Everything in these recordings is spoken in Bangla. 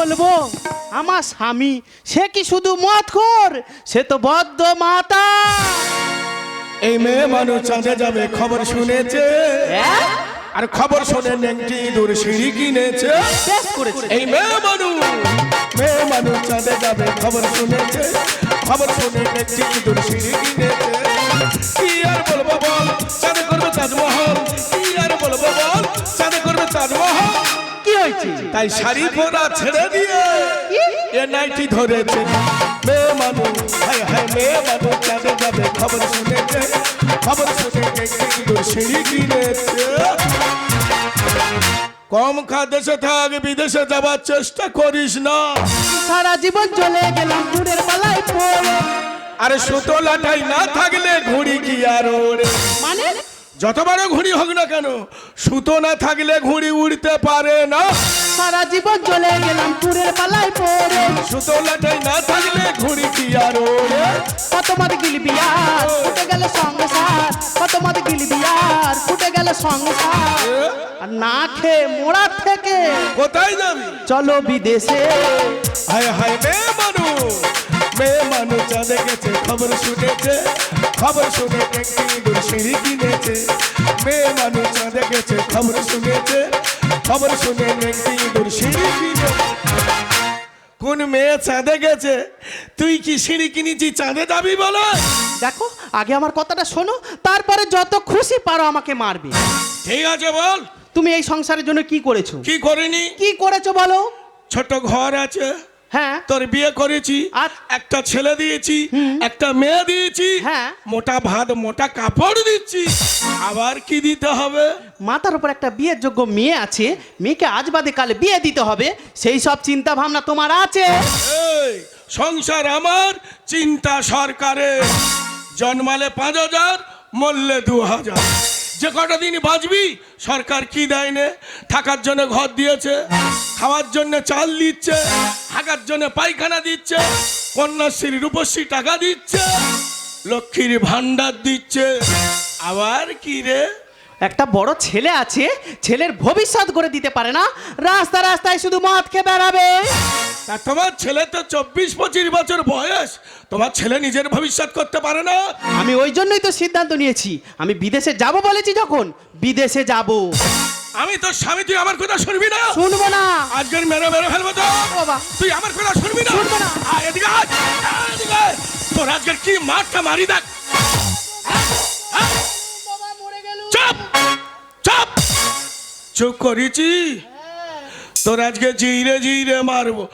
বলব? আমার স্বামী সে কি শুধু মদ খোর? সে তো বদ্ধ মাতা। এই মেয়ে মানুষ চাঁদে যাবে খবর শুনেছে। হ্যাঁ? আর খবর শুনে নেংটি দূর সিঁড়ি কিনেছে। এই মেয়ে মানুষ মেয়ে মানুষ চাঁদে যাবে খবর শুনেছে। খবর শুনে নেংটি দূর সিঁড়ি কিনেছে। কি আর বলব বল? চাঁদে করবে তাজমহল। কি আর বলব বল? চাঁদে করবে তাজমহল। কি হয়েছে তাই শাড়ি পরা ছেড়ে দিয়ে এ নাইটি ধরেছে। মেয়ে মানুষ হায় হায় মেয়ে মানুষ চাঁদে যাবে? খবর শুনেছে খবর শুনে নেংটি দূর সিঁড়ি কিনেছে? কম খা দেশে থাক বিদেশে যাবার চেষ্টা করিস না। সারা জীবন চলে গেলাম দূরের পালায় পড়ে। আরে সুতো লাটাই না থাকলে ঘুড়ি কি আর ওড়ে? মানে? যত বড় ঘুড়ি হোক না কেন সুতো না থাকলে ঘুড়ি উড়তে পারে না। সারা জীবন চলে গেলাম দূরের পালায় পড়ে। সুতো লাটাই না থাকলে ঘুড়ি কি আর ওড়ে? কত মত গিলবি আর ফুটে গেল সংসার। কত মত গিলবি আর ফুটে গেল সংসার। আর না খেয়ে মোড়ার থেকে কোথায় যাবি? চলো বিদেশে। হায় হায় মেয়ে মানুষ মেয়ে মানুষ চাঁদে গেছে খবর শুনেছে। খবর শুনে একটি সিঁড়ি কিনেছে মেয়ে মানুষ চাঁদে গেছে। খবর শুনেছে খবর শুনে একটি দূর সিঁড়ি কিনেছে কোন মেয়ে চাঁদে গেছে? তুই কি সিঁড়ি কিনেছি চাঁদে যাবি বলো? দেখো আগে আমার কথাটা শোনো তারপরে যত খুশি পারো আমাকে মারবে। ঠিক আছে বল। তুমি এই সংসারের জন্য কি করেছ? কি করিনি? কি করেছ বলো? ছোট ঘর আছে। হ্যাঁ। তোর বিয়ে করেছি? একটা ছেলে দিয়েছি একটা মেয়ে দিয়েছি হ্যাঁ। মোটা ভাত মোটা কাপড় দিচ্ছি। আবার কি দিতে হবে? মাথার উপর একটা বিয়ের যোগ্য মেয়ে আছে মেয়েকে আজ বাদে কালে বিয়ে দিতে হবে সেই সব চিন্তা ভাবনা তোমার আছে। সংসার আমার চিন্তা সরকারের। জন্মালে পাঁচ হাজার মরলে দু হাজার। যে কটা দিন বাঁচবি, সরকার কি দেয় নে থাকার জন্য ঘর দিয়েছে, খাওয়ার জন্য চাল দিচ্ছে, থাকার জন্য পায়খানা দিচ্ছে কন্যাশ্রী রূপশ্রী টাকা দিচ্ছে, লক্ষ্মীর ভান্ডার দিচ্ছে। আবার কি রে? একটা বড় ছেলে আছে, ছেলের ভবিষ্যৎ করে দিতে পারে না, রাস্তা রাস্তায় শুধু মদ খেয়ে বেড়াবে। তা তোমার ছেলে তো চব্বিশ পঁচিশ বছর বয়স। তোমার ছেলে নিজের ভবিষ্যৎ করতে পারে না। আমি ওই জন্যই তো সিদ্ধান্ত নিয়েছি। আমি বিদেশে যাব বলেছি যখন। বিদেশে যাব। আমি তোর স্বামী তুই আমার কথা শুনবি না? শুনব না। আজকের মেরে মেরে ফেলব তো। বাবা। তুই আমার কথা শুনবি না? শুনব না। আয় এদিকে আয়, এদিকে আয়। তোর আজকের কি মারটা মারি দেখ। চুপ চুপ। চুপ করেছি। তোর আজকে জিরে জিরে মারবো।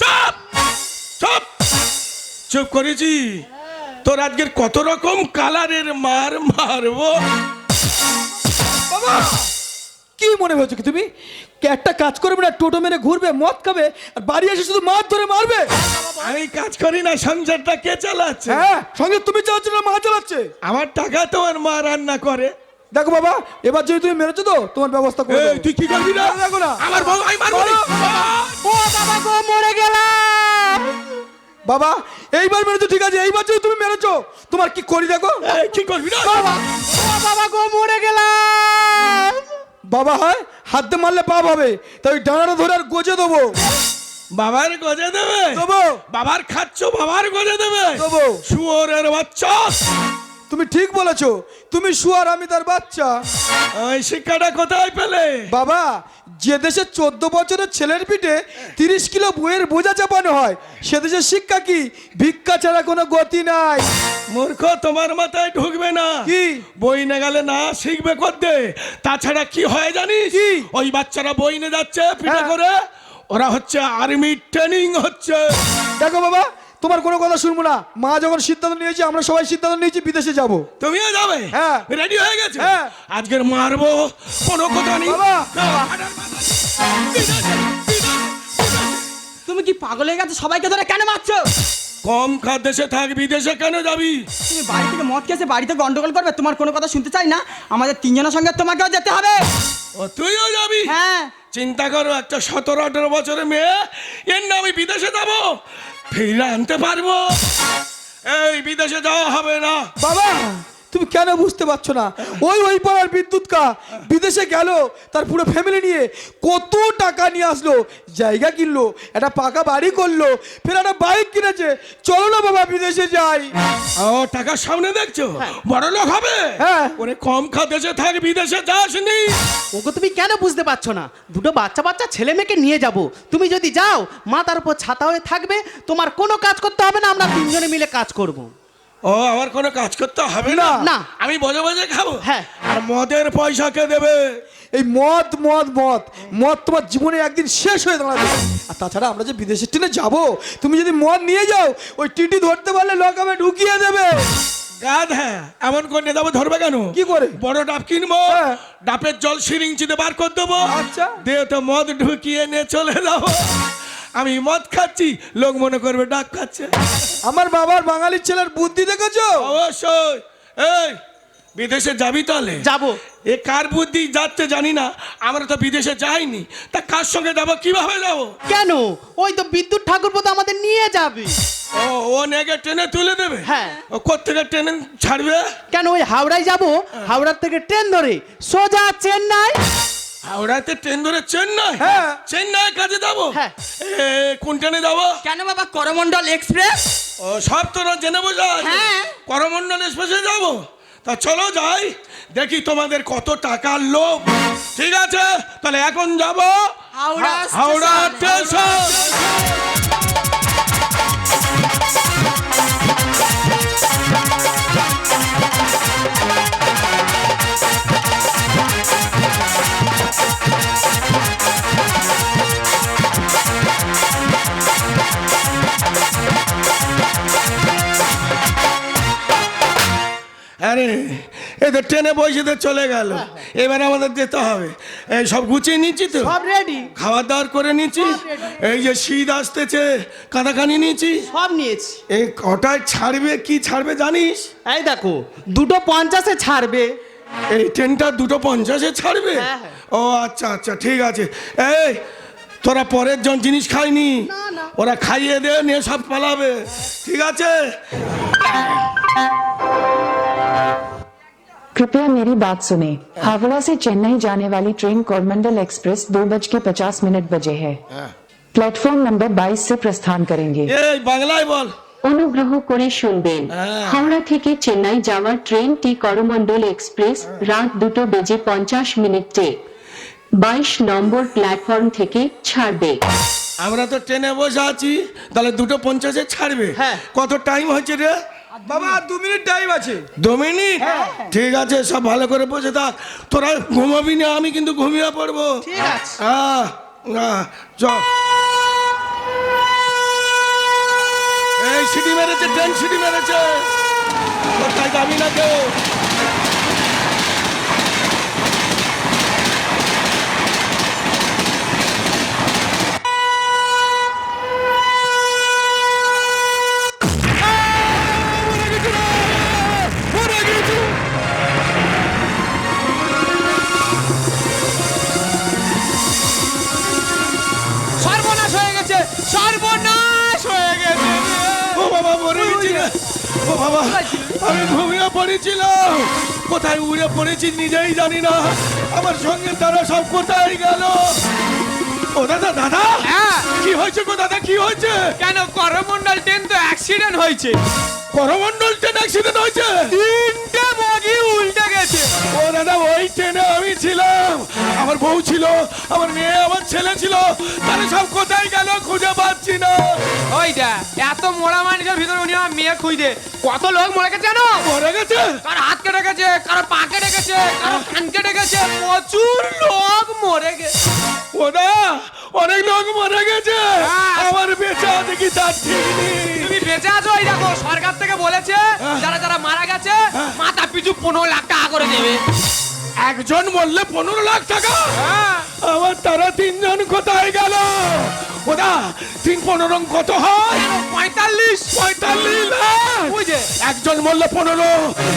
চুপ! চুপ! চুপ করেছি। তোর আজকের কত রকম কালারের মার মারবো? বাবা! কি মনে হচ্ছে কি তুমি? একটা কাজ করবে না টোটো মেরে ঘুরবে মদ খাবে আর বাড়ি এসে শুধু মাছ ধরে মারবে? আমি কাজ করি না সংসারটা কে চালাচ্ছে? হ্যাঁ সঙ্গে তুমি চালাচ্ছ না মা চালাচ্ছে। আমার টাকা তোমার মা রান্না করে। দেখো বাবা এবার যদি তুমি মেরেছো তো তোমার ব্যবস্থা করে দেবো। তুই কি করবি না? দেখো না। আমার বউ আমি মারবো না। ও বাবা গো মরে গেলাম। বাবা এইবার মেরেছো ঠিক আছে। এইবার যদি তুমি মেরেছো তোমার কি করি দেখো? এই, কি করবি না? বাবা। ও বাবা গো মরে গেলাম। বাবা হয় হাত দিয়ে মারলে পাপ হবে। তাই ওই ডানাটা ধরে আর গোজে দেবো। বাবার গজে দেবে? দেবো। বাবার খাচ্ছ বাবার গজে দেবে? দেবো। শুয়োরের বাচ্চা। তুমি ঠিক বলেছ। তুমি শুয়ার আমি তার বাচ্চা শিক্ষাটা কোথায় পেলে? বাবা যে দেশে চোদ্দ বছরের ছেলের পিঠে তিরিশ কিলো বইয়ের বোঝা চাপানো হয় সে দেশের শিক্ষা কি? ভিক্ষা ছাড়া কোনো গতি নাই। মূর্খ তোমার মাথায় ঢুকবে না। কি? বই না গেলে না শিখবে করতে তাছাড়া কি হয় জানিস? কি? ওই বাচ্চারা বই নিয়ে যাচ্ছে পিঠে হ্যাঁ। করে। ওরা হচ্ছে আর্মি ট্রেনিং হচ্ছে। দেখো বাবা তোমার কোনো কথা শুনব না। মা যখন সিদ্ধান্ত নিয়েছে আমরা সবাই সিদ্ধান্ত নিয়েছি বিদেশে যাব। তুমিও যাবে? হ্যাঁ। রেডি হয়ে গেছে? হ্যাঁ। আজকের মারবো কোনো কথা নেই। তুমি কি পাগল হয়ে গেছো? সবাইকে ধরে কেন মারছো? কম খা দেশে থাক বিদেশে কেন যাবি? তুমি বাড়ি থেকে মদ খেয়েছে বাড়িতে গন্ডগোল করবে? তোমার কোনো কথা শুনতে চাই না? আমাদের তিনজনের সঙ্গে তোমাকেও যেতে হবে। ও তুইও যাবি? হ্যাঁ। চিন্তা করো, একটা সতেরো, আঠেরো বছরের মেয়ে, এর না আমি বিদেশে যাব, ফিরে আনতে পারব। এই বিদেশে যাওয়া হবে না। বাবা! তুমি কেন বুঝতে পারছ না? ওই ওই পাড়ার বিদ্যুৎ কা বিদেশে গেল তার পুরো ফ্যামিলি নিয়ে কত টাকা নিয়ে আসলো জায়গা কিনলো একটা পাকা বাড়ি করল ফের একটা বাইক কিনেছে। চলো না বাবা বিদেশে যাই। ও টাকার সামনে দেখছ? বড় লোক হবে? হ্যাঁ। ওরে কম খা দেশে থাক বিদেশে যাসনি। ওকে তুমি কেন বুঝতে পারছ না? দুটো বাচ্চা বাচ্চা ছেলে মেয়েকে নিয়ে যাব। তুমি যদি যাও মাথার উপর ছাতা হয়ে থাকবে তোমার কোনো কাজ করতে হবে না আমরা তিনজনে মিলে কাজ করব। ও আমার কোনো কাজ করতে হবে না না। আমি বজে বজে খাব হ্যাঁ। আর মদের পয়সা কে দেবে এই মদ মদ মদ মদ তোমার জীবনে একদিন শেষ হয়ে দাঁড়াবে আর তাছাড়া আমরা যে বিদেশের ট্রেনে যাব তুমি যদি মদ নিয়ে যাও ওই টিটি ধরতে পারলে লোক আমি ঢুকিয়ে দেবে গাদ হ্যাঁ এমন করে নিয়ে যাব ধরবে কেন কি করে? বড় ডাব কিনবো হ্যাঁ। ডাবের জল সিরিঞ্চিতে বার করে দেবো আচ্ছা। দিয়ে তো মদ ঢুকিয়ে নিয়ে চলে যাব আমি মদ খাচ্ছি লোক মনে করবে ডাক খাচ্ছে। আমার বাবার বাঙালির ছেলের বুদ্ধি দেখেছ? অবশ্যই। এই বিদেশে যাবি তাহলে? যাব। এ কার বুদ্ধি? যাচ্ছে জানি না। আমরা তো বিদেশে যাইনি। তা কার সঙ্গে যাব? কীভাবে যাব? কেন? ওই তো বিদ্যুৎ ঠাকুর তো আমাদের নিয়ে যাবে। ও ও নেগে ট্রেনে তুলে দেবে? হ্যাঁ। ও কোথেকে ট্রেনে ছাড়বে? কেন ওই হাওড়ায় যাব? হাওড়ার থেকে ট্রেন ধরে সোজা চেন্নাই হাওড়াতে ট্রেন ধরে চেন্নাই। হ্যাঁ। চেন্নাই কাজে যাব? হ্যাঁ। এ কোন ট্রেনে যাব? কেন বাবা করমন্ডল এক্সপ্রেস? ও সব তো না জেনে বোঝা হ্যাঁ। করমন্ডল এক্সপ্রেসে যাব? তা চলো যাই দেখি তোমাদের কত টাকার লোভ। ঠিক আছে? তাহলে এখন যাব হাওড়া হাওড়া স্টেশন। আরে এদের ট্রেনে বসে তো চলে গেল। এবার আমাদের যেতে হবে। এই সব গুছিয়ে নিচ্ছি তো? সব রেডি খাবার দাবার করে নিচ্ছি এই যে শীত আসতেছে কাঁদাকানি নিচ্ছি সব নিয়েছি। এই কটায় ছাড়বে কি ছাড়বে জানিস? এই দেখো দুটো পঞ্চাশে ছাড়বে। এই ট্রেনটা দুটো পঞ্চাশে ছাড়বে? হ্যাঁ, হ্যাঁ। ও আচ্ছা আচ্ছা ঠিক আছে। এই তোরা পরের জন জিনিস খাইনি। ওরা খাইয়ে দে নিয়ে সব পালাবে। ঠিক আছে? कृपया मेरी बात सुने हावड़ा से चेन्नई जाने वाली ट्रेन कोरमंडल एक्सप्रेस दो बज के पचास मिनट बजे है प्लेटफॉर्म नंबर 22 से प्रस्थान करेंगे এই বাংলায় বল অনুগ্রহ করে শুনবেন হ্যাঁ। হাওড়া থেকে চেন্নাই যাওয়ার ট্রেনটি করমণ্ডল এক্সপ্রেস রাত দুটো বেজে পঞ্চাশ মিনিটে বাইশ নম্বর প্ল্যাটফর্ম থেকে ছাড়বে আমরা তো ট্রেনে বসে আছি তাহলে দুটো পঞ্চাশে ছাড়বে হ্যাঁ। কত টাইম হয়েছে রে বাবা দু মিনিট টাইম আছে। দু মিনিট? ঠিক আছে সব ভালো করে বসে থাক। তোরা ঘুমাবি না আমি কিন্তু ঘুমিয়ে পড়ব। আহ, চল এই সিটি মেরেছে ট্রেন সিটি মেরেছে। কোথায় যাবি না কেউ? ও বাবা আমি ঘুমিয়ে পড়েছিলাম। কোথায় উড়ে পড়েছি নিজেই জানি না। আমার সঙ্গে তারা সব কোথায় গেল? ও দাদা দাদা! হ্যাঁ। কি হয়েছে গো দাদা কি হয়েছে? কেন করমন্ডল ট্রেন তো অ্যাক্সিডেন্ট হয়েছে? করমন্ডল ট্রেন অ্যাক্সিডেন্ট হয়েছে? তিনটে বগি উল্টে গেছে। ও দাদা ওই ট্রেনে আমি ছিলাম। আমার বউ ছিল আমার মেয়ে আমার ছেলে ছিল তাহলে সব কোথায় গেল খুঁজে পাচ্ছি না। এত মোড়া মানুষের ভিতরে উনি আমার মেয়ে খুঁজে। কত লোক মরে গেছে জানো? মরে গেছে? কারও হাত কেটে গেছে কারও পা কেটে গেছে কারও কান কেটে গেছে প্রচুর লোক মরে গেছে। অনেক লোক মরে গেছে। হ্যাঁ। আমার বেচা দেখি তার ঠিক নেই। তুমি বেঁচে আছো দেখো সরকার থেকে বলেছে যারা যারা মারা গেছে মাথা পিছু পনেরো লাখ টাকা করে দেবে। একজন বললে পনেরো লাখ টাকা। হ্যাঁ। আমার তারা তিনজন কোথায় গেল? ওদা তিন পনেরো কত হয়? পঁয়তাল্লিশ। পঁয়তাল্লিশ একজন বললে পনেরো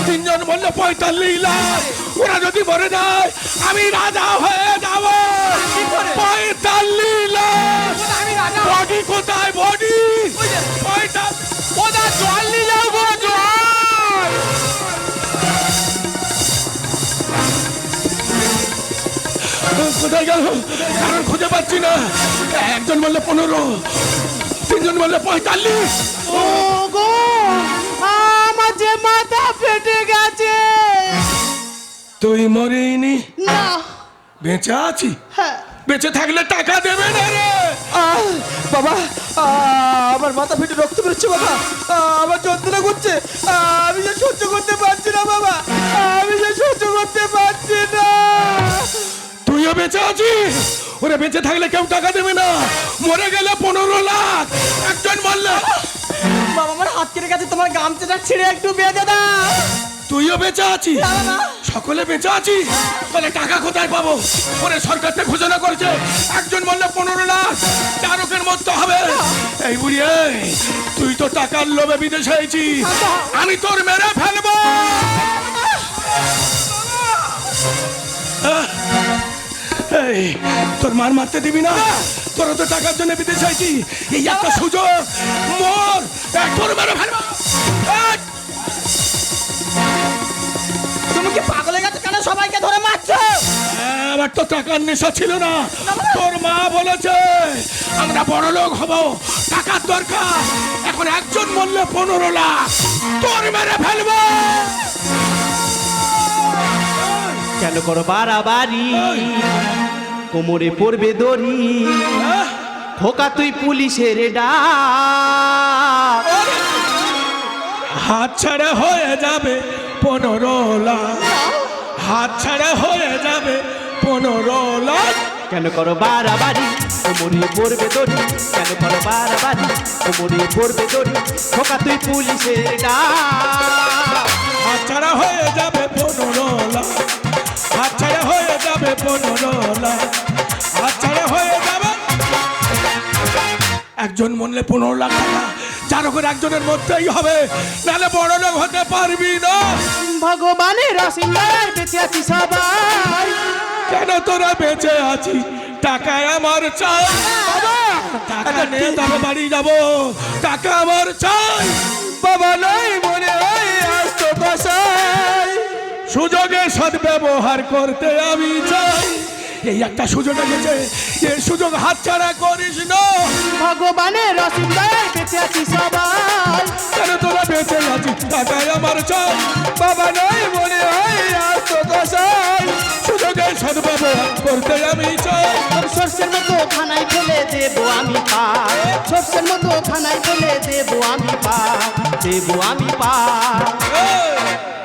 তিনজন বললে পঁয়তাল্লিশ লাখ। ওরা যদি মরে যায় আমি রাজা হয়ে যাব। পঁয়তাল্লিশ লাখ। আমি রাজা বডি কোথায় বডি। পঁয়তাল্লিশ জল নিয়ে গো জল কোথায় গেল? কারণ খুঁজে পাচ্ছি না। একজন বললে পনেরো তিনজন বললে পঁয়তাল্লিশ। ও গো আমার যে মাথা ফেটে গেছে। তুই মরিনি? না। বেঁচে আছি? হ্যাঁ। বেঁচে থাকলে টাকা দেবে না রে। বাবা আমার মাথা ফেটে রক্ত বেরোচ্ছে বাবা। আমার যন্ত্রণা করছে। আমি যে সহ্য করতে পারছি না বাবা। আমি যে সহ্য করতে পারছি না। তুইও বেঁচে আছিস ওরে বেঁচে থাকলে কেউ টাকা দেবে না। মরে গেলে পনেরো লাখ। একজন বললে বাবা আমার হাত কেটে গেছে তোমার গামছাটা ছিঁড়ে একটু বেঁধে দাও। তুইও বেঁচে আছিস? সকলে বেঁচে আছিস? তাহলে টাকা কোথায় পাবো? ওরে সরকার থেকে ঘোষণা করেছে একজন বললে পনেরো লাখ চারকের মধ্যে হবে। এই বুড়ি এই, তুই তো টাকার লোভে বিদেশে আছিস আমি তোর মেরে ফেলব। এই তোর মার মারতে দিবি না? তোরা তো টাকার জন্য বিদেশে আছি এই একটা সুযোগ। মর। তোর মেরে ফেলব তুমি কি পাগলে গেছে কেন সবাইকে ধরে মারছো? আমার তো টাকার নেশা ছিল না। তোর মা বলেছে আমরা বড় লোক হব। টাকার দরকার। এখন একজন বললে পনেরো লাখ। তোর মেরে ফেলব। কেন করো বাড়াবাড়ি? কোমরে পড়বে দড়ি। খোকা তুই পুলিশের ডাক। হাত ছাড়া হয়ে যাবে পনেরো লাখ। হাত ছাড়া হয়ে যাবে পনেরো লাখ। কেন করো বাড়াবাড়ি? কোমরে পড়বে দড়ি। কেন করো বাড়াবাড়ি? কোমরে পড়বে দড়ি। খোকা তুই পুলিশের ডাক। হাত ছাড়া হয়ে যাবে পনেরো লাখ। হাত ছাড়া হয়ে যাবে পনেরো লাখ। একজন মনলে পনেরো লাখ টাকা যার করে একজনের মধ্যেই হবে। নাহলে বড় লোক হতে পারবি না। ভগবানের আশীর্বাদ বেঁচে আছি সবাই। কেন তোরা বেঁচে আছি? টাকায় আমার চাই। টাকা নিয়ে তবে বাড়ি যাব। টাকা আমার চাই। বাবা নাই মনে হয় আজ তো সুযোগে সদ্ব্যবহার করতে আমি চাই। এই একটা সুযোগ এসেছে। এই সুযোগ হাতছাড়া করিস না। ভগবানের আশীর্বাদ বেঁচে আছি সবাই। কেন তোরা বেঁচে টাকায় আমার চাই বাবা নাই মনে হয় আজ তো সদ্ব্যবহার করতে আমি চাই। তোর সর্ষের মতো খানায় ফেলে দেবো আমি পা। সর্ষের মতো খানায় ফেলে দেবো আমি পা। দেবো আমি পা।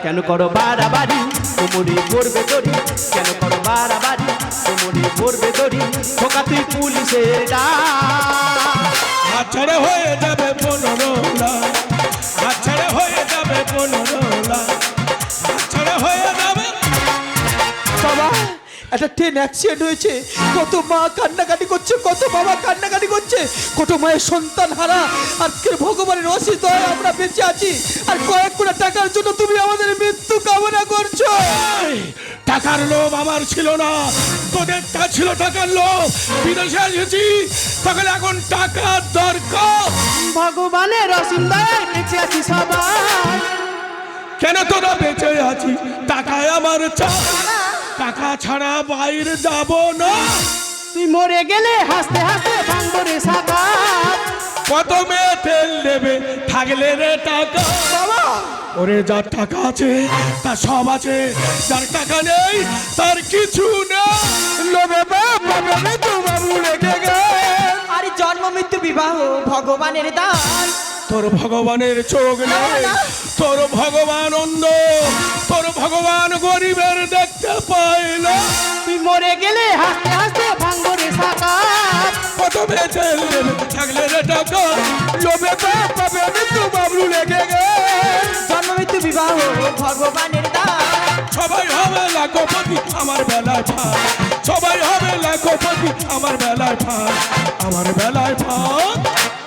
কেন করো বাড়াবাড়ি? কোমরে পড়বে দড়ি। কেন করো বাড়াবাড়ি? কোমরে পড়বে দড়ি খোকা তুই পুলিশের হাতছাড়া হয়ে যাবে পনেরো হাতছাড়া হয়ে যাবে পনেরো লাখ। হয়ে যাবে। বাবা একটা ট্রেন অ্যাক্সিডেন্ট হয়েছে। কত মা কান্নাকাটি করছে কত বাবা কান্নাকাটি করছে। কত মায়ের সন্তান হারা আজকের ভগবানের অসিত আমরা বেঁচে আছি। আর কয়েক কোটি টাকার জন্য তুমি আমাদের মৃত্যু কামনা করছ। টাকার লোভ আমার ছিল না। তোদের তা ছিল টাকার লোভ। বিদেশে এসেছি তখন এখন টাকার দরকার। ভগবানের আশীর্বাদ বেঁচে আছি সবাই। কেন তোরা বেঁচে আছি টাকায় আমার চাই টাকা ছাড়া বাইরে যাব না। তুই মরে গেলে হাসতে হাসতে ভাঙবো রে সাকাত কত মেয়ে তেল দেবে থাকলে রে টাকা। বাবা! ওরে যার টাকা আছে তার সব আছে। যার টাকা নেই তার কিছু নেই। আরে জন্ম মৃত্যু বিবাহ ভগবানের দান। তোর ভগবানের চোখ নেই তোর ভগবান অন্ধ তোর ভগবান গরিবের দেখতে না তুই মরে গেলে হাসতে হাসতে ভাঙবো রে সাকাত। কত দেবে থাকলে রে টাকা? লোভে বাপ বাবা তো বাবু রেখে ভগবানের দান সবাই হবে লাখপতি আমার বেলায় ফাঁক সবাই হবে লাখপতি আমার বেলায় ফাঁক আমার বেলায় ফাঁক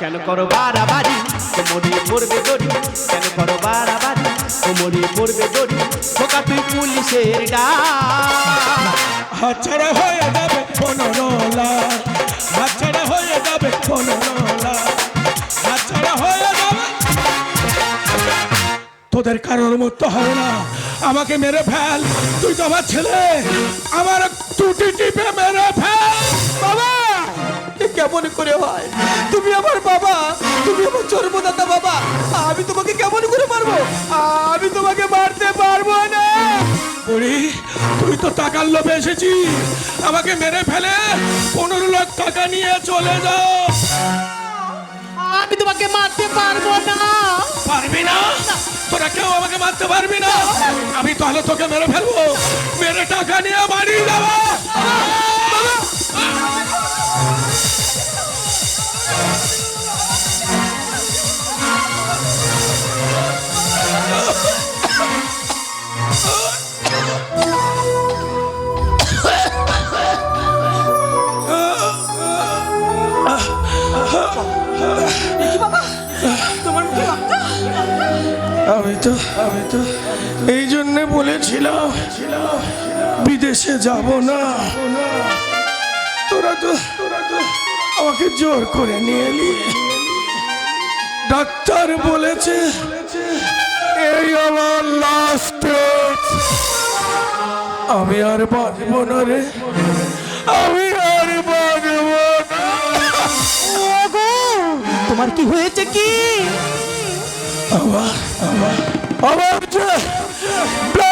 কেন করো বাড়াবাড়ি? কোমরে পড়বে দড়ি কেন করো বাড়াবাড়ি? কোমরে পড়বে দড়ি খোকা তুই পুলিশের ডাক। হাতছাড়া হয়ে যাবে পনেরো লাখ হাতছাড়া হয়ে যাবে পনেরো তোদের কারোর মতো হবে না। আমাকে মেরে ফেল। তুই তো আমার ছেলে। আমার টুটি টিপে মেরে ফেল। বাবা! কেমন করে হয়? তুমি আমার বাবা। তুমি আমার জন্মদাতা বাবা। আমি তোমাকে কেমন করে মারবো? আমি তোমাকে মারতে পারব না। বুড়ি, তুই তো টাকার লোভে এসেছিস। আমাকে মেরে ফেলে। পনেরো লাখ টাকা নিয়ে চলে যাও। আমি তোমাকে মারতে পারব না পারবি না তোরা কেউ আমাকে মারতে পারবি না আমি তাহলে তোকে মেরে ফেলব মেরে টাকা নিয়ে তো এই জন্য বলেছিলাম, বিদেশে যাব না। তোরা তো তোরা তো আমাকে জোর করে নিয়ে এলি। ডাক্তার বলেছে, এই আমার লাস্ট আমি আর বাঁচবো না রে। আমি আর বাঁচবো তোমার কি হয়েছে কি? আমার আমার আমার যে ব্লাড